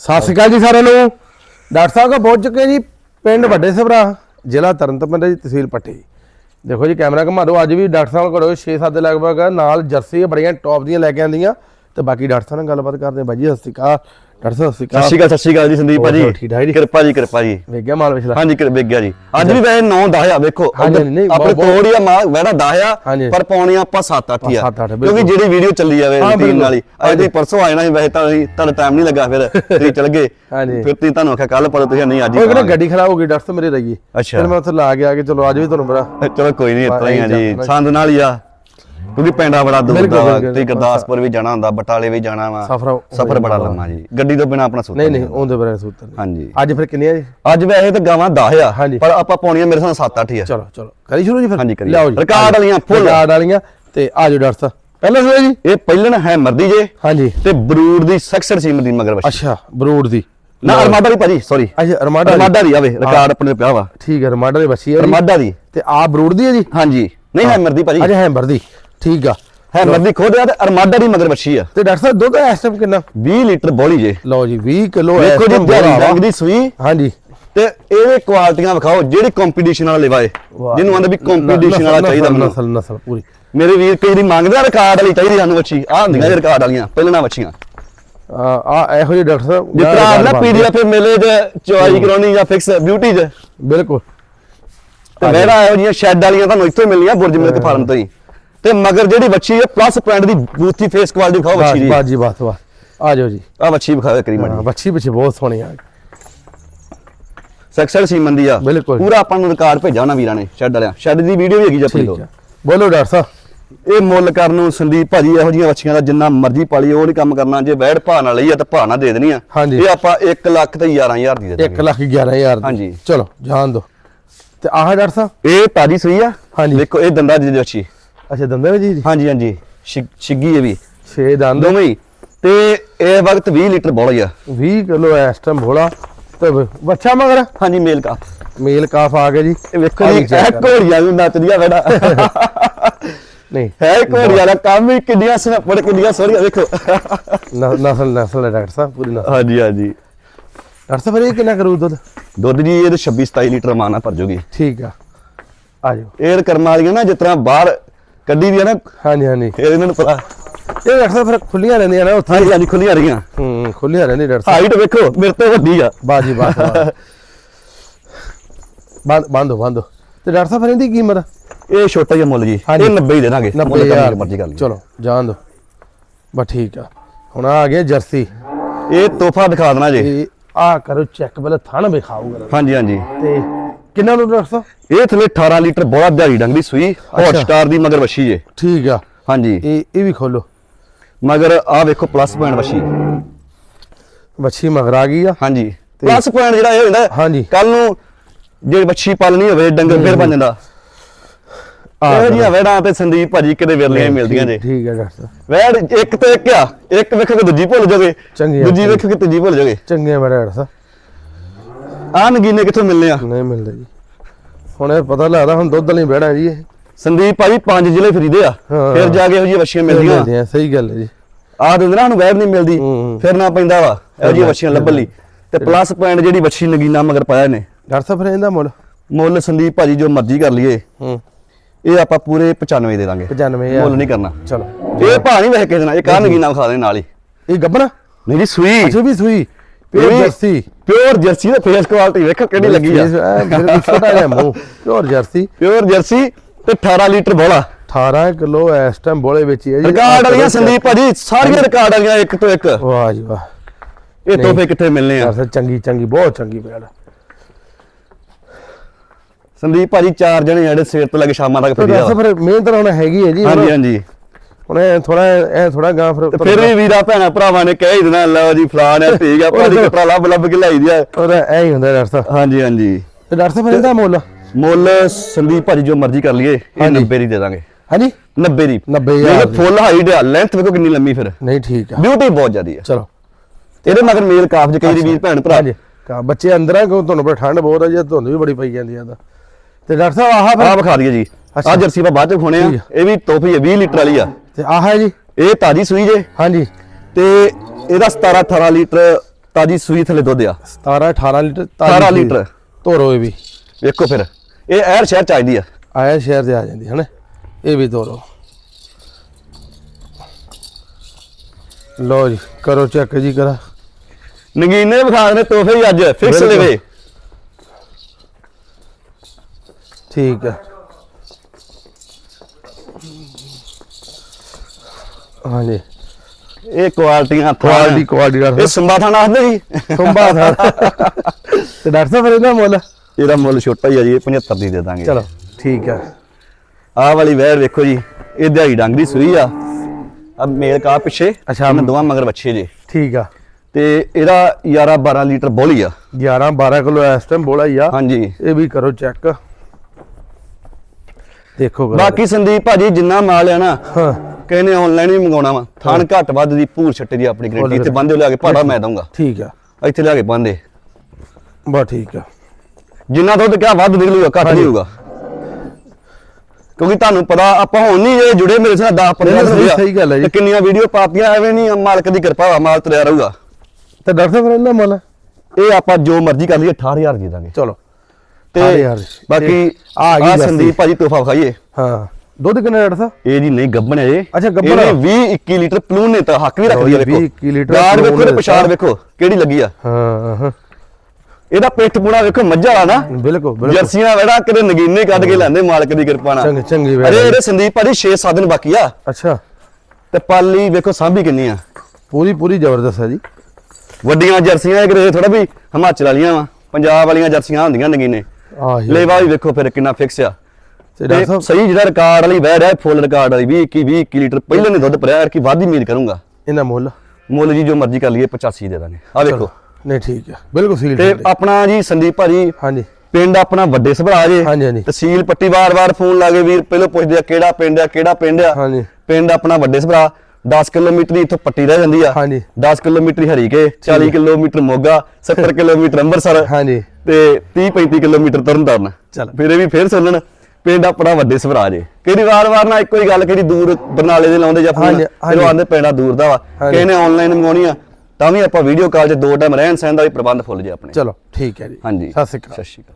ਸਤਿ ਸ਼੍ਰੀ ਅਕਾਲ ਜੀ ਸਾਰਿਆਂ ਨੂੰ। ਡਾਕਟਰ ਸਾਹਿਬ ਕੋ ਪਹੁੰਚ ਚੁੱਕੇ ਜੀ ਪਿੰਡ ਵੱਡੇ ਸਭਰਾ ਜ਼ਿਲ੍ਹਾ ਤਰਨਤਾਰਨ ਦੀ ਤਹਿਸੀਲ ਪੱਟੀ ਦੇਖੋ ਜੀ, ਕੈਮਰਾ ਘੁਮਾ ਦਿਓ। ਅੱਜ ਵੀ ਡਾਕਟਰ ਸਾਹਿਬ ਕੋਲ 6-7 ਦੇ ਲਗਭਗ ਨਾਲ ਜਰਸੀ ਬੜੀਆਂ ਟੌਪ ਦੀਆਂ ਲੈ ਕੇ ਆਂਦੀਆਂ ਤੇ ਬਾਕੀ ਡਾਕਟਰ ਸਾਹਿਬ ਨਾਲ ਗੱਲਬਾਤ ਕਰਦੇ ਹਾਂ। ਬਾਈ ਜੀ, ਸਤਿ ਸ਼੍ਰੀ ਅਕਾਲ। ਡਾਕਟਰ ਸਾਹਿਬ ਸਤਿ ਸਤਿ ਸ਼੍ਰੀ ਅਕਾਲ ਸਤਿ ਸ਼੍ਰੀ ਅਕਾਲ ਜੀ ਸੰਦੀਪ ਹੋਰ ਭਾਜੀ ਠੀਕ ਠਾਕ ਜੀ? ਕਿਰਪਾ ਜੀ ਕਿਰਪਾ ਜੀ ਅਕਾਲ ਵੇਖ ਗਿਆ ਮਾਲ ਵਿਚਲਾ ਹਾਂਜੀ ਕਿਰ ਵੇਖ ਗਿਆ ਜੀ ਅੱਜ ਵੀ ਵੈਸੇ 9 10 ਆ ਵੇਖੋ ਹਾਂਜੀ, ਨਹੀਂ, ਆਪਣੇ ਬਹੁਤ- ਕੋਲ ਹੀ ਆ ਮਾਲ ਵੈੜਾ 10 ਹਾਂਜੀ। ਆ ਪਰ ਪਾਉਣੀ ਆਪਾਂ 7 8 ਹੀ ਆ ਸੱਤ ਅੱਠ, ਕਿਉਂਕਿ। ਜਿਹੜੀ ਵੀਡੀਓ ਚੱਲੀ ਜਾਵੇ ਹਾਂ, ਰੂਟੀਨ ਬਿਲਕੁਲ। ਅੱਜ ਦੀ ਪਰਸੋਂ ਨਾ ਸੀ, ਵੈਸੇ ਤਾਂ ਅਸੀਂ ਤੁਹਾਡਾ ਟਾਈਮ ਨਹੀਂ ਲੱਗਾ ਫਿਰ ਤੁਸੀਂ ਚਲ ਗਏ ਹਾਂਜੀ। ਫਿਰ ਤੁਸੀਂ ਤੁਹਾਨੂੰ ਆਖਿਆ ਕੱਲ ਪਰ ਤੁਸੀਂ ਨਹੀਂ ਅੱਜ ਹੀ ਉਹ ਪਾਵਾਂਗੇ। ਗੱਡੀ ਖਰਾਬ ਹੋ ਗਈ ਡਾਕਟਰ ਸਾਹਿਬ ਮੇਰੇ ਰਹੀ ਅੱਛਾ। ਫਿਰ ਮੈਂ ਉੱਥੇ ਲਾ ਕੇ ਆ ਕੇ ਚਲੋ ਅੱਜ ਵੀ ਤੁਹਾਨੂੰ ਬੜਾ ਚਲੋ ਕੋਈ ਨਹੀਂ ਇਤਨਾ ਹੀ ਆ ਜੀ ਹਾਂ, ਸੰਦ ਨਾਲ ਹੀ ਆ ਕਿਉਂਕਿ ਪਿੰਡਾ ਬੜਾ ਦੂਰ ਬਿਲਕੁਲ, ਦਾ ਬਿਲਕੁਲ। ਤੁਸੀਂ ਗੁਰਦਾਸਪੁਰ ਵੀ ਜਾਣਾ ਹੁੰਦਾ ਬਟਾਲੇ ਵੀ ਜਾਣਾ ਵਾ ਸਫ਼ਰ- ਸਫ਼ਰ ਬੜਾ ਲੰਮਾ ਜੀ। ਗੱਡੀ ਤੋਂ ਬਿਨਾ ਆਪਣਾ ਸੁੱਤਾ ਨਹੀਂ ਨਹੀਂ ਉਹਦੇ ਬਾਰੇ ਸੂਤਰ ਨਹੀਂ। ਹਾਂਜੀ। ਅੱਜ ਫਿਰ ਕਿੰਨੇ ਆ ਜੀ? ਅੱਜ ਵੈਸੇ ਤਾਂ ਗਾਵਾਂ 10 ਆ ਹਾਂਜੀ। ਪਰ ਆਪਾਂ ਪਾਉਣੀਆਂ ਮੇਰੇ ਸਾਹ 7 8 ਹੀ ਆ। ਚਲੋ ਚਲੋ। ਕਰੀ ਸ਼ੁਰੂ ਜੀ ਫਿਰ? ਹਾਂਜੀ, ਕਰੀਏ। ਲਿਆਓ ਜੀ। ਰਿਕਾਰਡ ਵਾਲੀਆਂ full। ਰਿਕਾਰਡ ਵਾਲੀਆਂ। ਤੇ ਆ ਜਾਓ ਡਾਕਟਰ ਸਾਹਿਬ। ਪਹਿਲਾਂ ਸੁਣੋ ਜੀ। ਇਹ ਪਹਿਲਣ ਹੈ ਮਰਦੀ ਜੇ। ਹਾਂਜੀ। ਤੇ ਬਰੂਡ ਦੀ ਸੈਕਸਰ ਸੀਮ ਦੀ ਮਗਰ ਬੱਚੀ ਅੱਛਾ ਬਰੂਡ ਦੀ। ਨਾ ਅਰਮਾਡਾ ਦੀ ਭਾਜੀ ਸੌਰੀ ਅੱਛਾ ਰਮਾਡਾ ਦੀ। ਅਰਮਾਡਾ ਦੀ ਆਵੇ ਰਿਕਾਰਡ ਆਪਣੇ ਪਿਆ ਵਾ। ਠੀਕ ਹੈ ਰਮਾਡਾ ਦੀ ਬੱਚੀ ਹੈ ਜੀ। ਅਰਮਾਡਾ ਦੀ। ਤੇ ਆ ਬਰੂਡ ਦੀ ਹੈ ਜੀ? ਹਾਂਜੀ। ਨਹੀਂ ਹੈ ਮਰਦੀ ਭਾਜੀ। ਅੱਛਾ ਹੈਂਬਰ ਦੀ ਠੀਕ ਆ। ਹੈ ਮਰਦੀ ਖੁਦ ਆ ਤੇ ਅਰਮਾਡਾ ਦੀ ਮਗਰ ਬੱਚੀ ਆ। ਤੇ ਡਾਕਟਰ ਸਾਹਿਬ ਦੁੱਧ ਇਸ ਟਾਈਮ ਕਿੰਨਾ? 20 ਲੀਟਰ ਬੋਲੀ ਜੇ। ਲਓ ਜੀ 20 ਕਿਲੋ ਵੇਖੋ ਜੀ ਦਿਹਾੜੀ ਰੰਗ ਦੀ ਸੂਈ ਹਾਂਜੀ। ਤੇ ਇਹਦੇ ਕੁਆਲਟੀਆਂ ਵਿਖਾਓ ਜਿਹੜੀ ਕੰਪੀਟੀਸ਼ਨ ਵਾਲਾ ਲਿਵਾਏ ਜਿਹਨੂੰ ਆਂਦੇ ਵੀ ਕੰਪੀਟੀਸ਼ਨ ਵਾਲਾ ਚਾਹੀਦਾ ਮੈਨੂੰ। ਨਸਲ ਨਸਲ ਪੂਰੀ। ਮੇਰੇ ਵੀਰ ਕਈ ਦੀ ਮੰਗਦੇ ਆ ਰਿਕਾਰਡ ਵਾਲੀ ਚਾਹੀਦੀ ਸਾਨੂੰ ਬੱਚੀ ਆ ਹੁੰਦੀਆਂ ਜੇ ਰਿਕਾਰਡ ਵਾਲੀਆਂ ਪਹਿਲਾਂ ਬੱਚੀਆਂ ਆ ਆ ਇਹੋ ਜਿਹੇ ਡਾਕਟਰ ਸਾਹਿਬ ਜਿਸ ਤਰ੍ਹਾਂ ਆਪ ਨਾ ਪੀਡੀਐਫ ਮੇਲੇ 'ਚ ਚੁਆਈ ਕਰਾਉਣੀ ਜਾਂ ਫਿਕਸ ਬਿਊਟੀ 'ਚ ਬਿਲਕੁਲ। ਤੇ ਵਹਿੜਾ ਇਹੋ ਜਿਹੀਆਂ ਸ਼ੈੱਡ ਵਾਲੀਆਂ ਤੁਹਾਨੂੰ ਇੱਥੋਂ ਮਿਲਣੀਆਂ ਬੁਰਜ ਮਿਲਕ ਫਾਰਮ ਤੋਂ ਹੀ। ਤੇ ਮਗਰ ਜਿਹੜੀ ਬੱਚੀ ਹੈ ਪਲੱਸ ਪੁਆਇੰਟ ਦੀ ਬੂਥੀ ਫੇਸ ਕੁਆਲਿਟੀ ਵਿਖਾਓ ਬੱਚੀ ਦੀ। ਬਾਜੀ ਬਾਤ ਬਾਤ ਆ ਜਾਓ ਜੀ। ਆ ਬੱਚੀ ਵਿਖਾਓ ਕਰੀ ਮੜੀ ਬੱਚੀ ਪਿੱਛੇ ਬਹੁਤ ਸੋਹਣੀ ਆ। ਸੈਕਸਲ ਸੀਮਨ ਦੀ ਆ। ਬਿਲਕੁਲ। ਪੂਰਾ ਆਪਾਂ ਨੂੰ ਰਿਕਾਰਡ ਭੇਜਾ ਉਹਨਾਂ ਵੀਰਾਂ ਨੇ ਸ਼ੈੱਡ ਵਾਲਿਆਂ। ਸ਼ੈੱਡ ਦੀ ਵੀਡੀਓ ਵੀ ਹੈਗੀ ਜੀ ਆਪਣੀ ਠੀਕ ਕੋਲ। ਆ। ਬੋਲੋ ਡਾਕਟਰ ਸਾਹਿਬ। ਇਹ ਮੁੱਲ ਕਰਨ ਨੂੰ ਸੰਦੀਪ ਭਾਜੀ ਇਹੋ ਜਿਹੀਆਂ ਬੱਚੀਆਂ ਦਾ ਜਿੰਨਾ ਮਰਜ਼ੀ ਪਾਲੀ ਉਹ ਨਹੀਂ ਕੰਮ ਕਰਨਾ। ਜੇ ਵੈੜ ਨਾਲ ਲਈ ਆ ਤਾਂ ਨਾਲ ਦੇ ਦੇਣੀ ਆ। ਇਹ ਆਪਾਂ 1 ਲੱਖ ਤੇ 11000 ਦੀ ਦੇ 1 ਲੱਖ 11000 ਦੀ। ਹਾਂਜੀ। ਚਲੋ ਜਾਣ ਦੋ ਤੇ ਆਹ ਡਾਕਟਰ ਸਾਹਿਬ। ਇਹ ਤਾਜੀ ਸੂਈ ਆ। ਹਾਂਜੀ। ਦੇਖੋ ਇਹ ਦੰਦਾ ਜੀ ਬੱਚੀ ਅੱਛਾ ਦੰਦੇ ਵਿੱਚ ਜੀ ਹਾਂਜੀ ਹਾਂਜੀ। ਛਿੱਗੀ ਇਹ ਵੀ। 6 ਦੰਦ? ਦੋਵੇਂ ਹੀ। ਤੇ ਇਹ ਵਕਤ 20 ਲੀਟਰ ਬੋਲ ਆ 20 ਕਿਲੋ ਇਸ ਟਾਈਮ ਭੋਲਾ ਤੇ ਬੱਚਾ ਮਗਰ? ਹਾਂਜੀ ਮੇਲ ਕਾ ਮੇਲ ਕਾਫ ਆ ਗਿਆ ਜੀ। ਇਹ ਵੇਖੋ ਜੀ ਇਹ। ਘੋੜੀਆਂ ਨੂੰ ਨੱਚਦੀਆਂ ਬੇੜਾ। ਨਹੀਂ। ਹੈ ਘੋੜੀਆਂ ਦਾ ਕੰਮ ਹੀ ਕਿੰਨੀਆਂ ਸਨੱਪੜ ਕਿੰਨੀਆਂ ਸੋਹਣੀਆਂ ਵੇਖੋ। ਨ- ਨਸਲ ਨਸਲ ਹੈ ਡਾਕਟਰ ਸਾਹਿਬ ਪੂਰੀ ਨਸਲ। ਹਾਂਜੀ ਹਾਂਜੀ। ਡਾਕਟਰ ਸਾਹਿਬ ਇਹ ਕਿੰਨਾ ਕਰੂ ਦੁੱਧ? ਦੁੱਧ ਜੀ ਇਹ 26 27 ਲੀਟਰ ਮਾਨਾ ਭਰ ਜੂਗੀ। ਠੀਕ ਆ। ਆ ਜਾਓ। ਇਹ ਕਰਮ ਵਾਲੀਆਂ ਨਾ ਜਿਸ ਤਰ੍ਹਾਂ ਬਾਹਰ ਕੱਢੀ ਦੀ ਆ ਨਾ। ਹਾਂਜੀ ਹਾਂਜੀ। ਇਹ ਇਹਨਾਂ ਨੂੰ ਪਤਾ। ਇਹ ਸਾਹਿਬ ਫਿਰ ਖੁੱਲੀਆਂ ਰਹਿੰਦੀਆਂ ਨਾ ਉੱਥੇ। ਹਾਂਜੀ ਹਾਂਜੀ ਖੁੱਲੀਆਂ ਰਹੀਆਂ। ਹੂੰ ਖੁੱਲੀਆਂ ਰਹਿੰਦੀ ਡਾਕਟਰ ਸਾਹਿਬ। ਹਾਈਟ ਵੇਖੋ ਮੇਰੇ ਤੋਂ ਵੱਡੀ ਆ। ਬਾਜੀ ਬਾਤ ਬੰਦ ਬੰਦੋ ਬੰਦੋ। ਤੇ ਡਾਕਟਰ ਸਾਹਿਬ ਫਿਰ ਇਹਦੀ ਕੀਮਤ ਇਹ ਛੋਟਾ ਜਿਹਾ ਮੁੱਲ ਜੀ। ਇਹ 90 ਹੀ ਦੇਣਾਗੇ ਮੁੱਲ ਕਰਨੀ 90000 ਮਰਜ਼ੀ ਕਰ ਲਈ ਚਲੋ ਜਾਣ ਦੋ ਬਸ ਠੀਕ ਆ। ਹੁਣ ਆ ਗਿਆ ਜਰਸੀ। ਇਹ ਤੋਹਫਾ ਦਿਖਾ ਦੇਣਾ ਜੀ। ਤੇ ਆ ਕਰੋ ਚੈੱਕ ਪਹਿਲੇ ਥਣ ਵਿਖਾਊਗਾ ਹਾਂਜੀ ਹਾਂਜੀ। ਤੇ ਕਿੰਨਾ ਨੂੰ ਸਾਹਿਬ ਇਹ ਥਲੇ 18 ਲੀਟਰ ਬੋਲਾ ਦਿਹਾੜੀ ਡੰਗ ਦੀ ਸੂਈ ਹੌਟ। ਸਟਾਰ ਦੀ ਮਗਰ ਵਸ਼ੀ ਜੇ ਠੀਕ ਆ। ਹਾਂਜੀ। ਇਹ ਇਹ ਵੀ ਖੋਲੋ। ਮਗਰ ਆ ਵੇਖੋ ਪਲੱਸ ਪੁਆਇੰਟ ਵਸ਼ੀ ਬੱਚੀ ਮਗਰ ਆ ਗਈ ਆ। ਹਾਂਜੀ। ਪਲੱਸ ਪੁਆਇੰਟ ਜਿਹੜਾ ਇਹ ਹੁੰਦਾ ਹਾਂਜੀ। ਕੱਲ ਨੂੰ ਜੇ ਵੱਛੀ ਪਾਲਣੀ ਹੋਵੇ ਡੰਗਰ ਫੇਰ ਬਣ ਜਾਂਦਾ। ਆ ਇਹੋ ਜਿਹੀਆਂ ਵੈੜਾਂ ਤੇ ਸੰਦੀਪ ਭਾਜੀ ਕਿਤੇ ਵਿਰਲੀਆਂ ਹੀ ਮਿਲਦੀਆਂ ਜੇ ਠੀਕ ਆ ਡਾਕਟਰ ਵੈੜ ਇੱਕ ਤੇ ਇੱਕ ਆ ਇੱਕ ਵੇਖੋਗੇ ਦੂਜੀ ਭੁੱਲ ਆ, ਦੂਜੀ ਚੰਗੀ। ਵੇਖੋਗੇ ਤੀਜੀ ਭੁੱਲ ਜਾਓਗੇ। ਚੰਗੇ ਬੜੇ ਡਾਕਟਰ ਆਹ ਨਗੀਨੇ ਕਿੱਥੋਂ ਮਿਲਨੇ ਆ? ਨਹੀਂ ਮਿਲਦੇ ਜੀ। ਹੁਣ ਇਹ ਪਤਾ ਲੱਗਦਾ ਹੁਣ ਦੁੱਧ ਨਹੀਂ ਬਹਿਣਾ ਜੀ ਇਹ। ਸੰਦੀਪ ਭਾਜੀ ਪੰਜ ਜ਼ਿਲ੍ਹੇ ਫਰੀਦੇ ਆ। ਹਾਂ। ਫਿਰ ਜਾ ਕੇ ਇਹੋ ਜਿਹੀਆਂ ਵੱਛੀਆਂ ਮਿਲਦੀਆਂ। ਮਿਲਦੀਆਂ ਸਹੀ ਗੱਲ ਹੈ ਜੀ। ਆਹ ਦਿੰਦੇ ਨਾ ਸਾਨੂੰ ਵੈਬ ਨਹੀਂ ਮਿਲਦੀ। ਹੂੰ। ਫਿਰ ਨਾ ਪੈਂਦਾ ਵਾ ਇਹੋ ਜਿਹੀਆਂ ਵੱਛੀਆਂ ਲੱਭਣ ਲਈ। ਤੇ ਪਲੱਸ ਪੁਆਇੰਟ ਜਿਹੜੀ ਵੱਛੀ ਨਗੀਨਾ ਮਗਰ ਪਾਇਆ ਨੇ ਡਾਕਟਰ ਸਾਹਿਬ ਫਿਰ ਇਹਦਾ ਮੁੱਲ? ਮੁੱਲ ਸੰਦੀਪ ਭਾਜੀ ਜੋ ਮਰਜ਼ੀ ਕਰ ਲਈਏ। ਹੂੰ। ਇਹ ਆਪਾਂ ਪੂਰੇ 95 ਦੇ ਦਾਂਗੇ। 95000 ਮੁੱਲ ਨਹੀਂ ਕਰਨਾ। ਚਲੋ। ਇਹ ਭਾਅ ਨਹੀਂ ਵਹਿ ਕੇ ਦੇਣਾ ਇਹ ਕਾਹ ਨਗੀਨਾ ਵਿਖਾ ਦੇ ਨਾਲ ਹੀ। ਇਹ ਗੱਬਣਾ ਨਹੀਂ ਜੀ ਸੂਈ। ਅੱਛਾ ਵੀ ਸੂਈ। ਪਿਓਰ ਜਰਸੀ ਪਿਓਰ ਜਰਸੀ ਦਾ ਫੇਸ ਕੁਆਲਿਟੀ ਵੇਖੋ ਕਿਹੜੀ ਲੱਗੀ ਆ। ਫਿਰ ਵੀ ਛੋਟਾ ਜਿਹਾ ਮੂੰਹ। ਪਿਓਰ ਜਰਸੀ ਪਿਓਰ ਜਰਸੀ ਤੇ 18 ਲੀਟਰ ਬੋਲਾ। 18 ਕਿਲੋ ਇਸ ਟਾਈਮ ਬੋਲੇ ਵਿੱਚ ਹੀ ਹੈ ਜੀ। ਰਿਕਾਰਡ ਵਾਲੀਆਂ ਸੰਦੀਪ ਭਾਜੀ ਸਾਰੀਆਂ ਰਿਕਾਰਡ ਵਾਲੀਆਂ ਇੱਕ ਤੋਂ ਇੱਕ। ਵਾਹ ਜੀ ਵਾਹ। ਇਹ ਤੋਹਫੇ ਕਿੱਥੇ ਮਿਲਨੇ ਆ? ਸਾਹਿਬ ਚੰਗੀ ਚੰਗੀ ਬਹੁਤ ਚੰਗੀ ਬੈੜ ਸੰਦੀਪ ਭਾਜੀ ਚਾਰ ਜਣੇ ਜਿਹੜੇ ਸਵੇਰ ਤੋਂ ਲੈ ਕੇ ਸ਼ਾਮਾਂ ਤੱਕ ਫਿਰ ਮਿਹਨਤ ਹੁਣ ਹੈਗੀ ਹੈ ਜੀ ਹਾਂਜੀ ਹਾਂਜੀ। ਹੁਣ ਇਹ ਥੋੜਾ ਇਹ ਥੋੜਾ ਗਾਂ ਫਿਰ ਫਿਰ ਵੀ ਵੀਰਾ ਭੈਣਾ ਭਰਾਵਾਂ ਨੇ ਕਹਿ ਹੀ ਦੇਣਾ ਲਓ ਜੀ ਫਲਾਣ ਆ ਠੀਕ ਆ ਭਾਜੀ ਕਪੜਾ ਲੱਭ ਲੱਭ ਕੇ ਲਿਆਈ ਦਿਆ ਉਹਦਾ ਇਹ ਹੀ ਹੁੰਦਾ ਡਾਕਟਰ ਸਾਹਿਬ ਹਾਂਜੀ ਹਾਂਜੀ। ਤੇ ਡਾਕਟਰ ਸਾਹਿਬ ਇਹਦਾ ਮੁੱਲ? ਮੁੱਲ ਸੰਦੀਪ ਭਾਜੀ ਜੋ ਮਰਜ਼ੀ ਕਰ ਲਈਏ ਇਹ ਹਾਂਜੀ। 90 ਦੀ ਦੇ ਦਾਂਗੇ। ਹਾਂਜੀ? 90 ਦੀ। 90000 ਦੀ। ਫੁੱਲ ਹਾਈਟ ਆ ਲੈਂਥ ਵੇਖੋ ਕਿੰਨੀ ਲੰਮੀ ਫਿਰ। ਨਹੀਂ ਠੀਕ ਆ। ਬਿਊਟੀ ਬਹੁਤ ਜ਼ਿਆਦੀ ਆ। ਚਲੋ। ਇਹਦੇ ਮਗਰ ਮੇਲ ਕਾਫ ਜੇ ਕਈ ਵੀਰ ਭੈਣ ਭਰਾ। ਕਾ ਬੱਚੇ ਅੰਦਰ ਆ ਕਿਉਂ ਤੁਹਾਨੂੰ ਬੜਾ ਠੰਡ ਬਹੁਤ ਆ ਜੀ ਧੁੰਦ ਵੀ ਬੜੀ ਪਈ ਜਾਂਦੀ ਆ ਤਾਂ। ਤੇ ਡਾਕਟਰ ਸਾਹਿਬ ਆਹ ਆਹ ਫਿਰ ਵਿਖਾ ਦਈਏ ਜੀ। ਆਹ ਜਰਸੀ ਬਾਅਦ ਚ ਖੋਣੇ ਆ। ਆ। ਇਹ ਵੀ ਤੋਹਫੀ ਹੈ 20 ਲੀਟਰ ਵਾਲੀ ਆ। ਤੇ ਆਹ ਹੈ ਜੀ। ਇਹ ਤਾਜੀ ਸੂਈ ਜੇ? ਹਾਂਜੀ। ਤੇ ਇਹਦਾ 17 18 ਲੀਟਰ ਤਾਜੀ ਸੂਈ ਥੱਲੇ ਦੁੱਧ ਆ। 17 18 ਲੀਟਰ 18 ਲੀਟਰ। ਤੋਰੋ ਇਹ ਵੀ। ਵੇਖੋ ਫਿਰ। ਇਹ ਐਰ ਸ਼ਹਿਰ ਚ ਆਈਦੀ ਆ। ਆਇਆ ਸ਼ਹਿਰ ਦੇ ਆ ਜਾਂਦੀ ਹਨਾ? ਇਹ ਵੀ ਤੋਰੋ ਲੋ ਜੀ ਕਰੋ ਚੈੱਕ ਜੀ ਕਰਾ। ਨਗੀਨੇ ਵਿਖਾ ਦੇਣੇ ਤੋਹਫੇ ਹੀ ਅੱਜ। ਫਿਕਸ। ਦੇਵੇ। ਠੀਕ ਹੈ ਹਾਂਜੀ। ਇਹ ਕੁਆਲਟੀਆਂ ਕੁਆਲਿਟੀ ਕੁਆਲਿਟੀ ਇਹ ਸੰਭਾ ਥਾਣਾ ਆਖਦੇ ਜੀ। ਸੰਭਾ ਥਾ ਤੇ ਡਾਕਟਰ ਸਾਹਿਬ ਫਿਰ ਇਹਦਾ ਮੁੱਲ? ਇਹਦਾ ਮੁੱਲ ਛੋਟਾ ਹੀ ਆ ਜੀ ਇਹ 75 ਦੀ ਦੇ ਦਾਂਗੇ। ਚਲੋ ਠੀਕ ਹੈ ਆਹ ਵਾਲੀ ਵਹਿਰ ਵੇਖੋ ਜੀ ਇਹ ਦਿਹਾੜੀ ਡੰਗ ਦੀ ਸੂਈ ਆ। ਆ ਮੇਲ ਕਾ ਪਿੱਛੇ ਅੱਛਾ। ਇਹਨਾਂ ਦੋਵਾਂ ਮਗਰ ਬੱਚੇ ਜੇ। ਠੀਕ ਆ। ਤੇ ਇਹਦਾ 11 12 ਲੀਟਰ ਬੋਲੀ ਆ। 11 12 ਕਿਲੋ ਇਸ ਟਾਈਮ ਬੋਲਾ ਹੀ ਆ। ਹਾਂਜੀ। ਇਹ ਵੀ ਕਰੋ ਚੈੱਕ। ਦੇਖੋ ਕਰਾ। ਬਾਕੀ ਸੰਦੀਪ ਭਾਜੀ ਜਿੰਨਾ ਮਾਲ ਆ ਨਾ ਹਾਂ। ਕਹਿੰਦੇ ਆਨਲਾਈਨ ਵੀ ਮੰਗਾਉਣਾ ਵਾ। ਥਾਣ ਘੱਟ ਵੱਧ ਦੀ ਪੂਰ ਛੱਟੇ ਦੀ ਆਪਣੀ ਗਰੰਟੀ ਇੱਥੇ ਬੰਦੇ ਲਿਆ ਕੇ ਭਾੜਾ ਮੈਂ ਦਊਂਗਾ। ਠੀਕ ਆ ਇੱਥੇ ਲਿਆ ਕੇ ਬੰਦੇ। ਬਸ ਠੀਕ ਆ ਜਿੰਨਾ ਦੁੱਧ ਕਿਆ ਵੱਧ ਨਿਕਲੂਗਾ ਘੱਟ। ਨਹੀਂ ਹੋਊਗਾ ਕਿਉਂਕਿ ਤੁਹਾਨੂੰ ਪਤਾ ਆਪਾਂ ਹੁਣ ਨਹੀਂ ਜੇ ਜੁੜੇ ਮੇਰੇ ਨਾਲ 10 15 ਨਹੀਂ, ਦਿਨ ਹੋਏ ਆ, ਸਹੀ ਗੱਲ ਹੈ ਜੀ। ਤੇ ਕਿੰਨੀਆਂ ਵੀਡੀਓ ਪਾਤੀਆਂ ਐਵੇਂ ਨਹੀਂ ਮਾਲਕ ਦੀ ਕਿਰਪਾ ਵਾ ਮਾਲ ਤੁਰਿਆ ਰਹੂਗਾ। ਤੇ ਡਾਕਟਰ ਸਾਹਿਬ ਇਹਦਾ ਮੁੱਲ ਇਹ ਆਪਾਂ ਜੋ ਮਰਜ਼ੀ ਕਰ ਲਈਏ 18000 ਦੇ ਦਾਂਗੇ। ਚਲੋ। ਤੇ 18,000 ਬਾਕੀ ਆ ਗਈ। ਸੰਦੀਪ ਭਾਜੀ ਤੋਹਫਾ ਖਾਈਏ ਹਾਂ। ਦੁੱਧ ਕਿੰਨਾ ਡਾਕਟਰ ਸਾਹਿਬ ਇਹ ਜੀ ਨਹੀਂ ਗੱਬਣ ਹੈ ਇਹ। ਅੱਛਾ, ਗੱਭਣ ਆ। 20 21 ਲੀਟਰ ਪਲੂਨ ਨੇ ਤਾਂ ਹੱਕ ਵੀ ਰੱਖਦੀ ਹੈ 20 21 ਲੀਟਰ ਪਲੂਣ ਵੇਖੋ ਤੇ ਦਿੱਤਾ। ਵੇਖੋ ਕਿਹੜੀ ਲੱਗੀ ਆ। ਹਾਂ ਹਾਂ। ਇਹਦਾ ਪਿੱਠ ਪੂਣਾ ਵੇਖੋ ਮੱਝਾਂ ਵਾਲਾ ਨਾ। ਬਿਲਕੁਲ ਬਿਲਕੁਲ। ਜਰਸੀਆਂ ਵੜਾ ਕਿਤੇ ਨਗੀਨੇ ਕੱਢ ਕੇ ਲੈਂਦੇ ਮਾਲਕ ਦੀ ਕਿਰਪਾ ਨਾਲ। ਚੰਗੀ- ਚੰਗੀ ਵੈੜ ਅਰੇ ਹੈ। ਇਹਦੇ ਸੰਦੀਪ ਭਾਜੀ 6-7 ਦਿਨ ਬਾਕੀ ਆ। ਅੱਛਾ। ਤੇ ਪਾਲੀ ਵੇਖੋ ਸਾਂਭੀ ਕਿੰਨੀ ਆ। ਪੂਰੀ ਪੂਰੀ ਜ਼ਬਰਦਸਤ ਹੈ ਜੀ। ਵੱਡੀਆਂ ਜਰਸੀਆਂ ਇਹ ਥੋੜਾ ਵੀ ਹਿਮਾਚਲ ਵਾਲੀਆਂ ਵਾ ਪੰਜਾਬ ਵਾਲੀਆਂ ਜਰਸੀਆਂ ਹੁੰਦੀਆਂ ਨਗੀਨੇ। ਆਹੀ। ਲੇਵਾ ਵੀ ਵੇਖੋ ਫਿਰ ਕਿੰਨਾ ਫਿਕਸ ਆ। ਤੇ ਡਾਕਟਰ ਸਾਹਿਬ ਸਹੀ ਜਿਹੜਾ ਰਿਕਾਰਡ ਵਾਲੀ ਵਹਿ ਰਿਹਾ ਫੁੱਲ ਰਿਕਾਰਡ ਵਾਲੀ 20 21 20 ਲੀਟਰ ਪਹਿਲੇ ਨੇ ਦੁੱਧ ਭਰਿਆ ਕੀ ਵੱਧ ਹੀ ਉਮੀਦ ਕਰੂੰਗਾ। ਇਹਦਾ ਮੁੱਲ? ਮੁੱਲ ਜੀ ਜੋ ਮਰਜ਼ੀ ਕਰ ਲਈਏ 85 ਦੇ ਦਾਂਗੇ। ਆ ਵੇਖੋ। ਨਹੀਂ ਠੀਕ ਹੈ। ਬਿਲਕੁਲ ਸੀਲ ਤੇ ਆਪਣਾ ਜੀ ਸੰਦੀਪ ਭਾਜੀ ਹਾਂਜੀ। ਪਿੰਡ ਆਪਣਾ ਵੱਡੇ ਸਭਰਾ ਜੇ। ਹਾਂਜੀ, ਹਾਂਜੀ। ਤਹਿਸੀਲ ਪੱਟੀ ਵਾਰ-ਵਾਰ ਫੋਨ ਲਾਗੇ ਵੀਰ ਪਹਿਲਾਂ ਪੁੱਛਦੇ ਆ ਕਿਹੜਾ ਪਿੰਡ ਆ ਕਿਹੜਾ ਪਿੰਡ ਆ? ਹਾਂਜੀ। ਪਿੰਡ ਆਪਣਾ ਵੱਡੇ ਸਭਰਾ 10 ਕਿਲੋਮੀਟਰ ਦੀ ਇੱਥੋਂ ਪੱਟੀ ਰਹਿ ਜਾਂਦੀ ਆ। ਹਾਂਜੀ। 10 ਕਿਲੋਮੀਟਰ ਹੀ ਹਰੀਕੇ 40 ਕਿਲੋਮੀਟਰ ਮੋਗਾ 70 ਕਿਲੋਮੀਟਰ ਅੰਮ੍ਰਿਤਸਰ। ਹਾਂਜੀ। ਤੇ 30 35 ਕਿਲੋਮੀਟਰ ਤਰਨਤਾਰਨ। ਚਲੋ। ਫਿਰ ਇਹ ਵੀ ਫੇਰ ਸੁਣਨ ਪਿੰਡ ਆਪਣਾ ਵੱਡੇ ਸਭਰਾ ਜੇ ਕਿਹੜੀ ਵਾਰ-ਵਾਰ ਨਾ ਇੱਕੋ ਹੀ ਗੱਲ ਕਿਹੜੀ ਦੂਰ ਬਰਨਾਲੇ ਦੇ ਲਾਉਂਦੇ ਜਾਂ ਫੋਨ ਹਾਂਜੀ, ਆਂਦੇ ਪਿੰਡਾ ਦੂਰ ਦਾ ਵਾ। ਹਾਂਜੀ। ਕਿਸੇ ਨੇ ਆਨਲਾਈਨ ਮੰਗਾਉਣੀ ਆ ਤਾਂ ਵੀ ਆਪਾਂ ਵੀਡੀਓ ਕਾਲ 'ਚ ਦੋ ਟਾਈਮ ਰਹਿਣ ਸਹਿਣ ਦਾ ਵੀ ਪ੍ਰਬੰਧ ਫੁੱਲ ਜੇ ਆਪਣੇ। ਚਲੋ ਠੀਕ ਹੈ ਜੀ। ਹਾਂਜੀ। ਸਤਿ ਸ਼੍ਰੀ ਅਕਾਲ। ਸਤਿ ਸ਼੍ਰੀ ਅਕਾਲ।